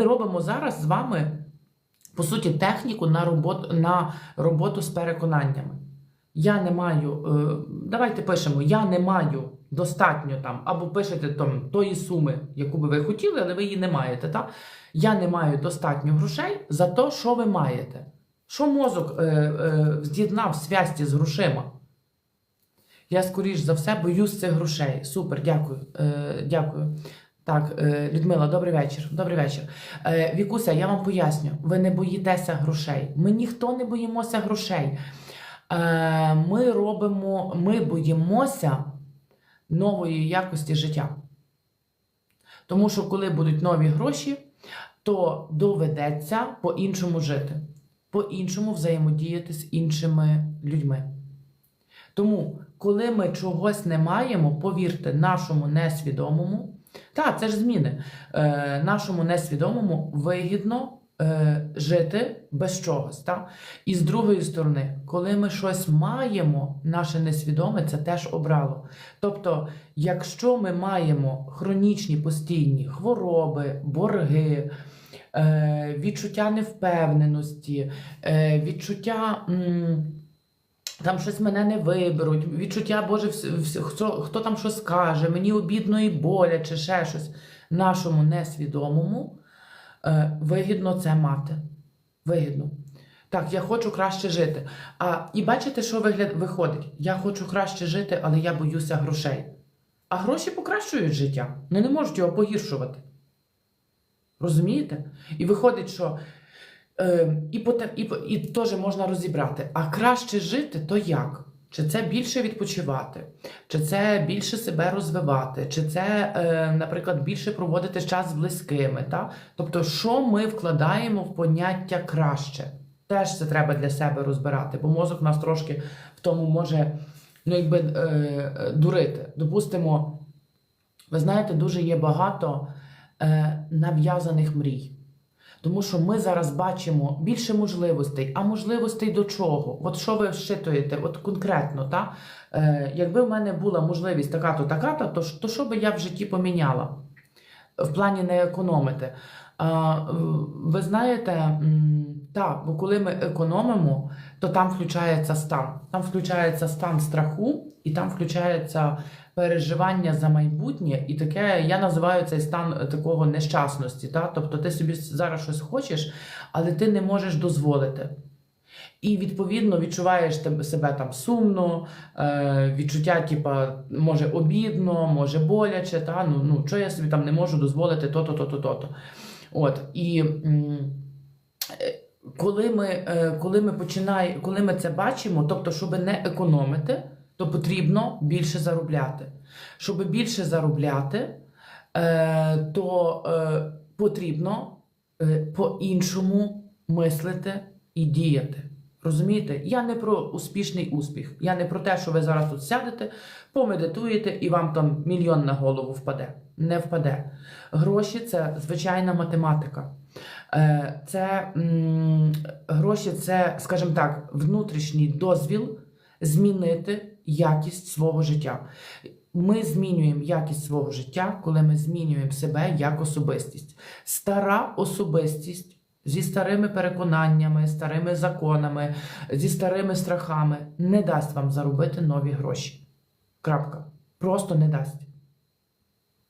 Ми робимо зараз з вами, по суті, техніку на роботу, на роботу з переконаннями. Я не маю, е, давайте пишемо, я не маю достатньо там, або пишете там тої суми, яку би ви хотіли, але ви її не маєте. Та? Я не маю достатньо грошей за те, що ви маєте. Що мозок е, е, з'єднав зв'язці з грошима? Я, скоріш за все, боюсь цих грошей. Супер, дякую. Е, дякую. Так, е, Людмила, добрий вечір. Добрий вечір. Е, Вікуся, я вам поясню, ви не боїтеся грошей. Ми ніхто не боїмося грошей. Е, ми робимо, ми боїмося нової якості життя. Тому що, коли будуть нові гроші, то доведеться по-іншому жити, по-іншому взаємодіяти з іншими людьми. Тому, коли ми чогось не маємо, повірте, нашому несвідомому, так, це ж зміни, е, нашому несвідомому вигідно е, жити без чогось. Так? І з другої сторони, коли ми щось маємо, наше несвідоме це теж обрало. Тобто, якщо ми маємо хронічні постійні хвороби, борги, е, відчуття невпевненості, е, відчуття. м, там щось мене не виберуть, відчуття, Боже, хто, хто там що скаже, мені обідно і боляче, ще щось. Нашому несвідомому е, вигідно це мати. Вигідно. Так, я хочу краще жити. А і бачите, що вигляд виходить? Я хочу краще жити, але я боюся грошей. А гроші покращують життя, ну не можуть його погіршувати. Розумієте? І виходить, що і, поте- і, і теж можна розібрати, а краще жити то як? Чи це більше відпочивати, чи це більше себе розвивати, чи це, е, наприклад, більше проводити час з близькими. Та? Тобто, що ми вкладаємо в поняття краще? Теж це треба для себе розбирати, бо мозок нас трошки в тому може ну, якби, е, е, дурити. Допустимо, ви знаєте, дуже є багато е, нав'язаних мрій. Тому що ми зараз бачимо більше можливостей, а можливостей до чого? От що ви вшитуєте, от конкретно, та? Е, якби в мене була можливість така-то, така-то, то, то що би я в житті поміняла? В плані не економити. А, ви знаєте, так, бо коли ми економимо, то там включається стан. Там включається стан страху, і там включається переживання за майбутнє, і таке я називаю цей стан е, такого нещасності. Та? Тобто ти собі зараз щось хочеш, але ти не можеш дозволити. І відповідно відчуваєш себе там сумно, е, відчуття, типа, може обідно, може боляче, та? Ну, ну, що я собі там не можу дозволити то-то, то-то, то-то. От, і е, коли ми, е, коли ми починаємо, коли ми це бачимо, тобто, щоб не економити, то потрібно більше заробляти. Щоб більше заробляти, то потрібно по-іншому мислити і діяти. Розумієте? Я не про успішний успіх. Я не про те, що ви зараз тут сядете, помедитуєте і вам там мільйон на голову впаде. Не впаде. Гроші це звичайна математика. Е, Це гроші, це, скажімо так, внутрішній дозвіл змінити якість свого життя. Ми змінюємо якість свого життя, коли ми змінюємо себе як особистість. Стара особистість зі старими переконаннями, старими законами, зі старими страхами не дасть вам заробити нові гроші. Крапка. Просто не дасть.